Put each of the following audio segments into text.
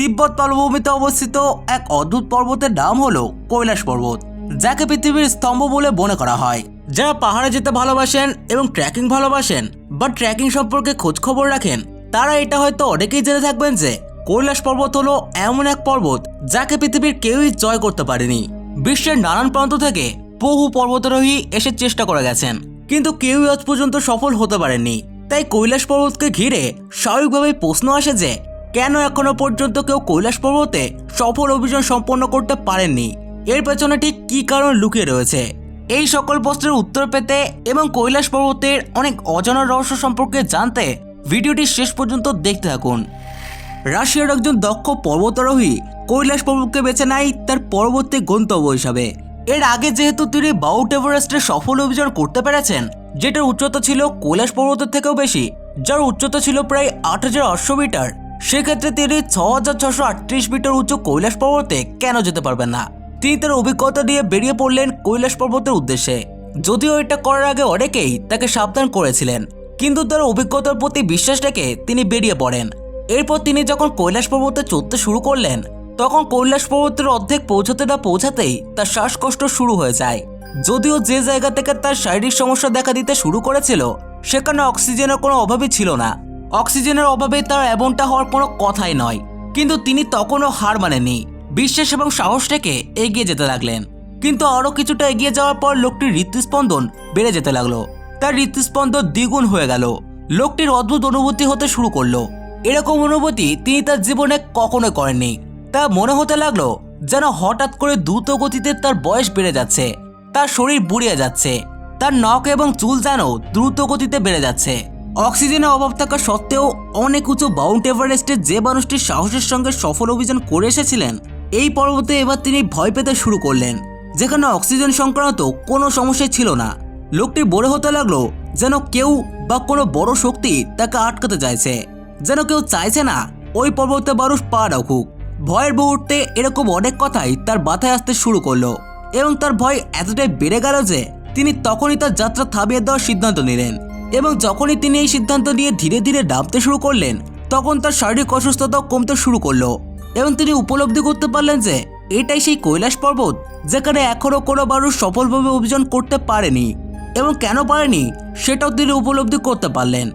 তিব্বত তলভূমিতে অবস্থিত এক অদ্ভুত পর্বতের নাম হলো কৈলাস পর্বত, যাকে পৃথিবীর স্তম্ভ বলে মনে করা হয়। যারা পাহাড়ে যেতে ভালোবাসেন এবং ট্রেকিং ভালোবাসেন বা ট্রেকিং সম্পর্কে খোঁজ খবর রাখেন, তারা এটা হয়তো অনেকেই জেনে থাকবেন যে কৈলাস পর্বত হলো এমন এক পর্বত যাকে পৃথিবীর কেউই জয় করতে পারেনি। বিশ্বের নানান প্রান্ত থেকে বহু পর্বতারোহী এসে চেষ্টা করে গেছেন, কিন্তু কেউই আজ পর্যন্ত সফল হতে পারেননি। তাই কৈলাস পর্বতকে ঘিরে স্বাভাবিকভাবেই প্রশ্ন আসে যে কেন এখনও পর্যন্ত কেউ কৈলাস পর্বতে সফল অভিযান সম্পন্ন করতে পারেননি? এর পেছনে ঠিক কী কারণ লুকিয়ে রয়েছে? এই সকল প্রশ্নের উত্তর পেতে এবং কৈলাস পর্বতের অনেক অজানা রহস্য সম্পর্কে জানতে ভিডিওটি শেষ পর্যন্ত দেখতে থাকুন। রাশিয়ার একজন দক্ষ পর্বতারোহী কৈলাস পর্বতকে বেছে নেয় তার পরবর্তী গন্তব্য হিসাবে। এর আগে যেহেতু তিনি বাউট এভারেস্টের সফল অভিযান করতে পেরেছেন, যেটার উচ্চতা ছিল কৈলাস পর্বতের থেকেও বেশি, যার উচ্চতা ছিল প্রায় আট হাজার আটশো মিটার। সেক্ষেত্রে তিনি ছ হাজার ছশো আটত্রিশ মিটার উঁচু কৈলাস পর্বতে কেন যেতে পারবেন না? তিনি তার অভিজ্ঞতা দিয়ে বেরিয়ে পড়লেন কৈলাস পর্বতের উদ্দেশ্যে। যদিও এটা করার আগে অনেকেই তাকে সাবধান করেছিলেন, কিন্তু তার অভিজ্ঞতার প্রতি বিশ্বাস রেখে তিনি বেরিয়ে পড়েন। এরপর তিনি যখন কৈলাস পর্বতে চড়তে শুরু করলেন, তখন কৈলাস পর্বতের অর্ধেক পৌঁছাতে না পৌঁছাতেই তার শ্বাসকষ্ট শুরু হয়ে যায়। যদিও যে জায়গা থেকে তার শারীরিক সমস্যা দেখা দিতে শুরু করেছিল, সেখানে অক্সিজেনের কোনো অভাবই ছিল না। অক্সিজেনের অভাবে তার এমনটা হওয়ার কোনো কথাই নয়। কিন্তু তিনি তখনও হার মানেননি। বিশ্বাস এবং সাহস রেখে এগিয়ে যেতে লাগলেন। কিন্তু আরও কিছুটা এগিয়ে যাওয়ার পর লোকটির হৃৎস্পন্দন বেড়ে যেতে লাগল। তার হৃৎস্পন্দন দ্বিগুণ হয়ে গেল। লোকটির অদ্ভুত অনুভূতি হতে শুরু করল। এরকম অনুভূতি তিনি তার জীবনে কখনো করেননি। তা মনে হতে লাগল যেন হঠাৎ করে দ্রুত গতিতে তার বয়স বেড়ে যাচ্ছে। তার শরীর বুড়িয়ে যাচ্ছে। তার নখ এবং চুল যেন দ্রুত গতিতে বেড়ে যাচ্ছে। অক্সিজেনের অভাব থাকা সত্ত্বেও অনেক উঁচু মাউন্ট এভারেস্টে যে মানুষটি সাহসের সঙ্গে সফল অভিযান করে এসেছিলেন, এই পর্বতে এবার তিনি ভয় পেতে শুরু করলেন, যেখানে অক্সিজেন সংক্রান্ত কোনো সমস্যাই ছিল না। লোকটি বড় হতে লাগল যেন কেউ বা কোনো বড় শক্তি তাকে আটকাতে চাইছে, যেন কেউ চাইছে না ওই পর্বতে মানুষ পা রাখুক। ভয়ের মুহূর্তে এরকম অনেক কথাই তার মাথায় আসতে শুরু করল এবং তার ভয় এতটাই বেড়ে গেল যে তিনি তখনই তার যাত্রা থামিয়ে দেওয়ার সিদ্ধান্ত নিলেন। এবং যখনই তিনি এই সিদ্ধান্ত নিয়ে ধীরে ধীরে নামতে শুরু করলেন, তখন তার শারীরিক অসুস্থতাও কমতে শুরু করল এবং তিনি উপলব্ধি করতে পারলেন যে, এটাই সেই কৈলাস পর্বত যেখানে এখনও কোনো মানুষ সফলভাবে অভিযান করতে পারেনি এবং কেন পারেনি, সেটাও তিনি উপলব্ধি করতে পারলেন।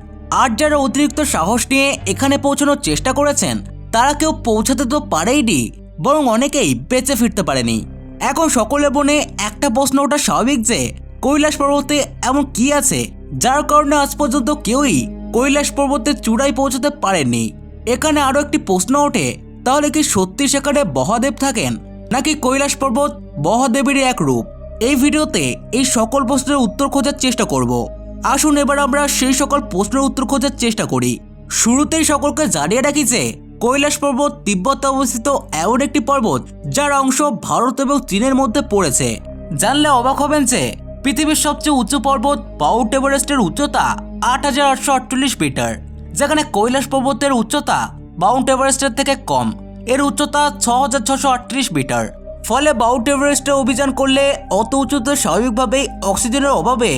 আর যারা অতিরিক্ত সাহস নিয়ে এখানে পৌঁছানোর চেষ্টা করেছেন, তারা কেউ পৌঁছাতে তো পারেইনি, বরং অনেকেই বেঁচে ফিরতে পারেনি। এখন সকলের মনে একটা প্রশ্ন ওঠা স্বাভাবিক যে, কৈলাস পর্বতে এমন কি আছে যার কারণে আজ পর্যন্ত কেউই কৈলাস পর্বতের চূড়ায় পৌঁছাতে পারেননি। এখানে আরও একটি প্রশ্ন ওঠে, তাহলে কি সত্যি সেখানে মহাদেব থাকেন, নাকি কৈলাস পর্বত মহাদেবেরই এক রূপ? এই ভিডিওতে এই সকল প্রশ্নের উত্তর খোঁজার চেষ্টা করব। আসুন এবার আমরা সেই সকল প্রশ্নের উত্তর খোঁজার চেষ্টা করি। শুরুতেই সকলকে জানিয়ে রাখি যে, কৈলাস পর্বত তিব্বতে অবস্থিত এমন একটি পর্বত, যার অংশ ভারত এবং চীনের মধ্যে পড়েছে। জানলে অবাক হবেন যে পৃথিবীর সবচেয়ে উঁচু পর্বত মাউন্ট এভারেস্টের উচ্চতা আট হাজার আটশো আটচল্লিশ মিটার, যেখানে কৈলাস পর্বতের উচ্চতা মাউন্ট এভারেস্টের থেকে কম। এর উচ্চতা ছ হাজার ছশো আটত্রিশ মিটার। ফলে মাউন্ট এভারেস্টে অভিযান করলে অত উঁচুতে স্বাভাবিকভাবেই অক্সিজেনের অভাবে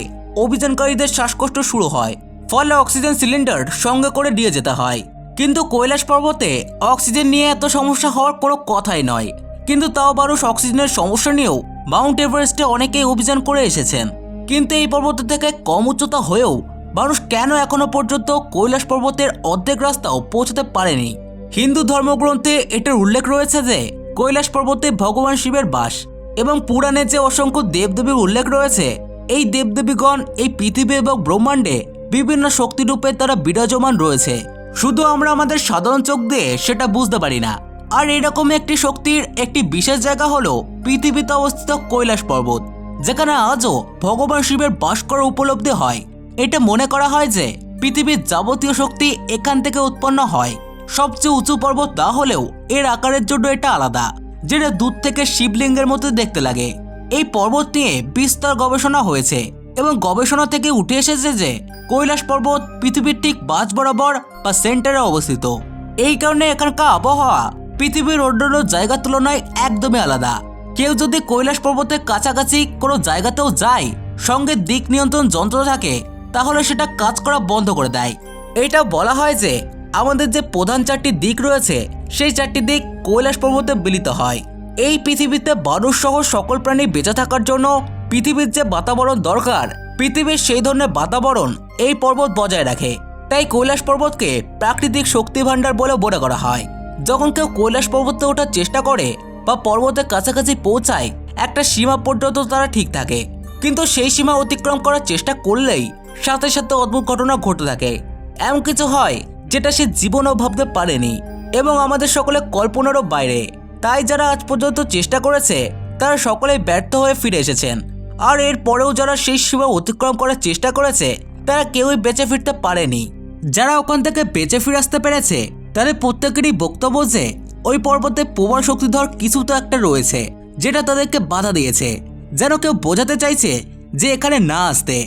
অভিযানকারীদের শ্বাসকষ্ট শুরু হয়। ফলে অক্সিজেন সিলিন্ডার সঙ্গে করে দিয়ে যেতে হয়। কিন্তু কৈলাস পর্বতে অক্সিজেন নিয়ে এত সমস্যা হওয়ার কোনো কথাই নয়। কিন্তু তাও মানুষ অক্সিজেনের সমস্যা নিয়েও মাউন্ট এভারেস্টে অনেকেই অভিযান করে এসেছেন। কিন্তু এই পর্বত থেকে কম উচ্চতা হয়েও মানুষ কেন এখনও পর্যন্ত কৈলাস পর্বতের অর্ধেক রাস্তাও পৌঁছতে পারেনি? হিন্দু ধর্মগ্রন্থে এটার উল্লেখ রয়েছে যে, কৈলাস পর্বতে ভগবান শিবের বাস এবং পুরাণে যে অসংখ্য দেবদেবীর উল্লেখ রয়েছে, এই দেবদেবীগণ এই পৃথিবী এবং ব্রহ্মাণ্ডে বিভিন্ন শক্তিরূপে তারা বিরাজমান রয়েছে। শুধু আমরা আমাদের সাধারণ চোখ দিয়ে সেটা বুঝতে পারি না। আর এরকম একটি শক্তির একটি বিশেষ জায়গা হলো পৃথিবীতে অবস্থিত কৈলাস পর্বত, যেখানে আজও ভগবান শিবের বাস করার উপলব্ধি হয়। এটা মনে করা হয় যে, পৃথিবীর যাবতীয় শক্তি এখান থেকে উৎপন্ন হয়। সবচেয়ে উঁচু পর্বত না হলেও এর আকারের জন্য এটা আলাদা, যেটা দূর থেকে শিবলিঙ্গের মতো দেখতে লাগে। এই পর্বত নিয়ে বিস্তর গবেষণা হয়েছে এবং গবেষণা থেকে উঠে এসেছে যে, কৈলাস পর্বত পৃথিবীর ঠিক বাজ বরাবর বা সেন্টারে অবস্থিত। এই কারণে এখানকার আবহাওয়া পৃথিবীর অন্যান্য জায়গার তুলনায় একদমই আলাদা। কেউ যদি কৈলাস পর্বতের কাছাকাছি কোনো জায়গাতেও যায়, সঙ্গে দিক নিয়ন্ত্রণ যন্ত্র থাকে, তাহলে সেটা কাজ করা বন্ধ করে দেয়। এটা বলা হয় যে, আমাদের যে প্রধান চারটি দিক রয়েছে, সেই চারটি দিক কৈলাস পর্বতে মিলিত হয়। এই পৃথিবীতে মানুষ সহ সকল প্রাণী বেঁচে থাকার জন্য পৃথিবীর যে বাতাবরণ দরকার, পৃথিবীর সেই ধরনের বাতাবরণ এই পর্বত বজায় রাখে। তাই কৈলাস পর্বতকে প্রাকৃতিক শক্তি ভাণ্ডার বলে মনে করা হয়। যখন কেউ কৈলাস পর্বতে ওঠার চেষ্টা করে বা পর্বতের কাছাকাছি পৌঁছায়, একটা সীমা পর্যন্ত তারা ঠিক থাকে। কিন্তু সেই সীমা অতিক্রম করার চেষ্টা করলেই সাথে সাথে অদ্ভুত ঘটনা ঘটে থাকে। এমন কিছু হয় যেটা সে জীবনও ভাবতে পারেনি এবং আমাদের সকলে কল্পনারও বাইরে। তাই যারা আজ পর্যন্ত চেষ্টা করেছে, তারা সকলেই ব্যর্থ হয়ে ফিরে এসেছেন। আর এর পরেও যারা সেই সীমা অতিক্রম করার চেষ্টা করেছে, তারা কেউই বেঁচে ফিরতে পারেনি। যারা ওখান থেকে বেঁচে ফিরে আসতে পেরেছে, তাদের প্রত্যেকেরই বক্তব্য যে ওই পর্বতে প্রবল শক্তিধর কিছু তো একটা রয়েছে, যেটা তাদেরকে বাধা দিয়েছে। যেন কেউ বোঝাতে চাইছে যে এখানে না আসতে।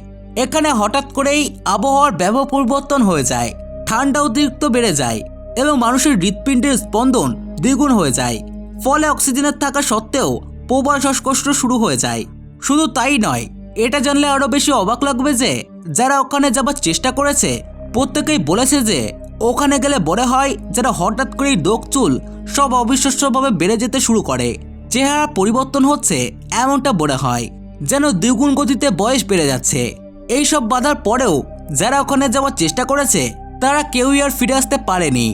এখানে হঠাৎ করেই আবহাওয়ার ব্যাপক পরিবর্তন হয়ে যায়, ঠান্ডা অতিরিক্ত বেড়ে যায় এবং মানুষের হৃৎপিণ্ডের স্পন্দন দ্বিগুণ হয়ে যায়। ফলে অক্সিজেনের থাকা সত্ত্বেও প্রবল শ্বাসকষ্ট শুরু হয়ে যায়। শুধু তাই নয়, এটা জানলে আরও বেশি অবাক লাগবে যে, যারা ওখানে যাবার চেষ্টা করেছে, প্রত্যেকেই বলেছে যে ওখানে গেলে বলে হয় যারা হঠাৎ করেই দোক চুল সব অবিশ্বাস্যভাবে বেড়ে যেতে শুরু করে। চেহারা পরিবর্তন হচ্ছে, এমনটা বলে হয়, যেন দ্বিগুণ গতিতে বয়স বেড়ে যাচ্ছে। এইসব বাধার পরেও যারা ওখানে যাওয়ার চেষ্টা করেছে, তারা কেউই আর ফিরে আসতে পারেনি।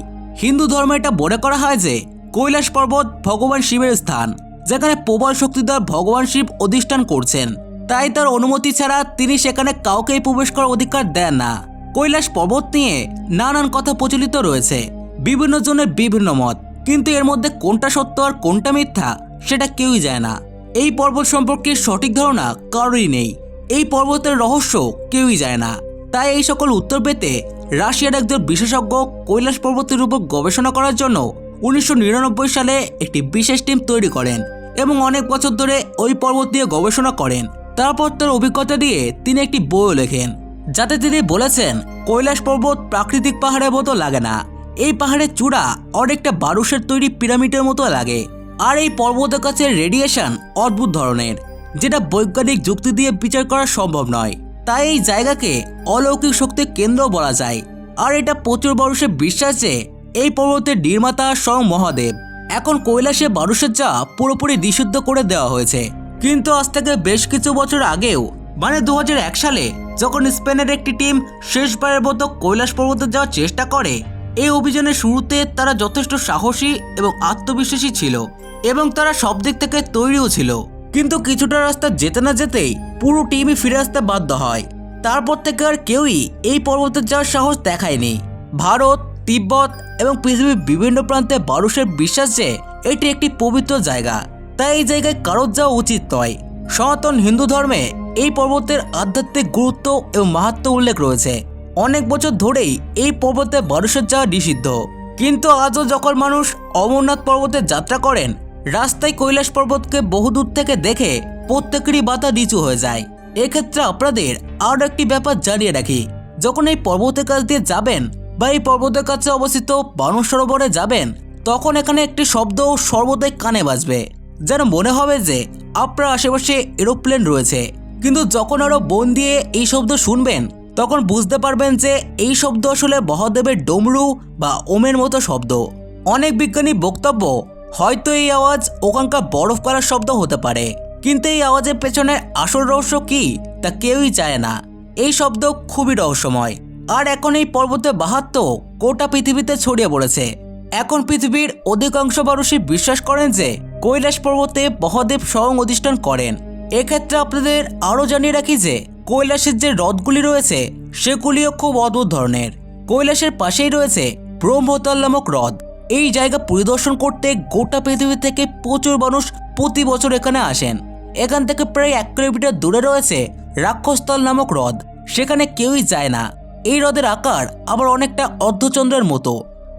হিন্দু ধর্মে এটা মনে করা হয় যে, কৈলাস পর্বত ভগবান শিবের স্থান, যেখানে প্রবল শক্তিধর ভগবান শিব অধিষ্ঠান করছেন। তাই তার অনুমতি ছাড়া তিনি সেখানে কাউকেই প্রবেশ করার অধিকার দেন না। কৈলাস পর্বত নিয়ে নানান কথা প্রচলিত রয়েছে। বিভিন্ন জনের বিভিন্ন মত। কিন্তু এর মধ্যে কোনটা সত্য আর কোনটা মিথ্যা, সেটা কেউই যায় না। এই পর্বত সম্পর্কে সঠিক ধারণা কারোরই নেই। এই পর্বতের রহস্য কেউই যায় না। তাই এই সকল উত্তর পেতে রাশিয়ার একজন বিশেষজ্ঞ কৈলাস পর্বতের উপর গবেষণা করার জন্য উনিশশো নিরানব্বই সালে একটি বিশেষ টিম তৈরি করেন এবং অনেক বছর ধরে ওই পর্বত নিয়ে গবেষণা করেন। তারপর তার অভিজ্ঞতা দিয়ে তিনি একটি বইও লেখেন। যাতে তিনি বলেছেন, কৈলাস পর্বত প্রাকৃতিক পাহাড়ের মতো লাগে না। এই পাহাড়ের চূড়া অনেকটা বারুসের তৈরি পিরামিডের মতো লাগে। আর এই পর্বতের কাছে রেডিয়েশন অদ্ভুত ধরনের, যেটা বৈজ্ঞানিক যুক্তি দিয়ে বিচার করা সম্ভব নয়। তাই এই জায়গাকে অলৌকিক শক্তির কেন্দ্র বলা যায়। আর এটা প্রচুর মানুষের বিশ্বাস যে এই পর্বতের নির্মাতা স্বয়ং মহাদেব। এখন কৈলাসে বারুসের চা পুরোপুরি নিষিদ্ধ করে দেওয়া হয়েছে। কিন্তু আজ থেকে বেশ কিছু বছর আগেও মানে দু হাজার এক সালে যখন স্পেনের একটি টিম শেষবারের মতো কৈলাস পর্বতে যাওয়ার চেষ্টা করে, এই অভিযানের শুরুতে তারা যথেষ্ট সাহসী এবং আত্মবিশ্বাসী ছিল এবং তারা সব দিক থেকে তৈরিও ছিল। কিন্তু কিছুটা রাস্তা যেতে না যেতেই পুরো টিমই ফিরে আসতে বাধ্য হয়। তারপর থেকে আর কেউই এই পর্বতে যাওয়ার সাহস দেখায়নি। ভারত, তিব্বত এবং পৃথিবীর বিভিন্ন প্রান্তে বারুসের বিশ্বাস যে এটি একটি পবিত্র জায়গা, তাই এই জায়গায় কারোর যাওয়া উচিত নয়। সনাতন হিন্দু ধর্মে এই পর্বতের আধ্যাত্মিক গুরুত্ব এবং মাহাত্ম উল্লেখ রয়েছে। অনেক বছর ধরেই এই পর্বতে বারুসের যাওয়া নিষিদ্ধ। কিন্তু আজও যখন মানুষ অমরনাথ পর্বতে যাত্রা করেন, রাস্তায় কৈলাস পর্বতকে বহুদূর থেকে দেখে প্রত্যেকেরই বাতা নিচু হয়ে যায়। এক্ষেত্রে আপনাদের আরও একটি ব্যাপার জানিয়ে রাখি। যখন এই পর্বতের কাছ দিয়ে যাবেন বা এই পর্বতের কাছে অবস্থিত বানর সরোবরে যাবেন, তখন এখানে একটি শব্দ সর্বদাই কানে বাজবে। যেন মনে হবে যে আপনার আশেপাশে এরোপ্লেন রয়েছে। কিন্তু যখন আরও বন দিয়ে এই শব্দ শুনবেন, তখন বুঝতে পারবেন যে এই শব্দ আসলে মহাদেবের ডমরু বা ওমের মতো শব্দ। অনেক বিজ্ঞানী বক্তব্য, হয়তো এই আওয়াজ ওখানকার বরফ করার শব্দ হতে পারে। কিন্তু এই আওয়াজের পেছনে আসল রহস্য কি, তা কেউই চায় না। এই শব্দ খুবই রহস্যময়। আর এখন এই পর্বতের বাহাত্ম গোটা পৃথিবীতে ছড়িয়ে পড়েছে। এখন পৃথিবীর অধিকাংশ মানুষই বিশ্বাস করেন যে কৈলাস পর্বতে মহাদেব স্বয়ং অধিষ্ঠান করেন। এক্ষেত্রে আপনাদের আরও জানিয়ে রাখি যে, কৈলাসের যে হ্রদগুলি রয়েছে, সেগুলিও খুব অদ্ভুত ধরনের। কৈলাসের পাশেই রয়েছে ব্রহ্মতাল নামক হ্রদ। এই জায়গা পরিদর্শন করতে গোটা পৃথিবী থেকে প্রচুর মানুষ প্রতি বছর এখানে আসেন। এখান থেকে প্রায় এক কিলোমিটার দূরে রয়েছে রাক্ষসতল নামক হ্রদ। সেখানে কেউই যায় না। এই হ্রদের আকার আবার অনেকটা অর্ধচন্দ্রের মতো।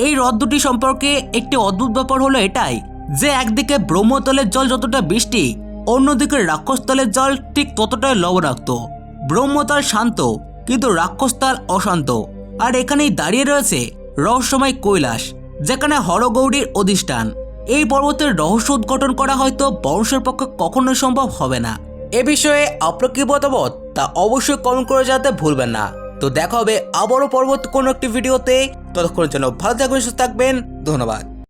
এই হ্রদ দুটি সম্পর্কে একটি অদ্ভুত ব্যাপার হলো এটাই যে একদিকে ব্রহ্মতলের জল যতটা বৃষ্টি, অন্যদিকে রাক্ষসতলের জল ঠিক ততটাই লবণাক্ত। ব্রহ্মতল শান্ত, কিন্তু রাক্ষসতাল অশান্ত। আর এখানেই দাঁড়িয়ে রয়েছে রহস্যময় কৈলাস, যেখানে হরগৌরীর অধিষ্ঠান। এই পর্বতের রহস্য উদ্ঘাটন করা হয়তো বংশের পক্ষে কখনোই সম্ভব হবে না। এ বিষয়ে আপনার কি মতামত, তা অবশ্যই কমেন্ট করে জানাতে ভুলবেন না। তো দেখা হবে আবারও পরবর্তী কোনো একটি ভিডিওতে। ততক্ষণের জন্য ভালো থাকবেন, সুস্থ থাকবেন, ধন্যবাদ।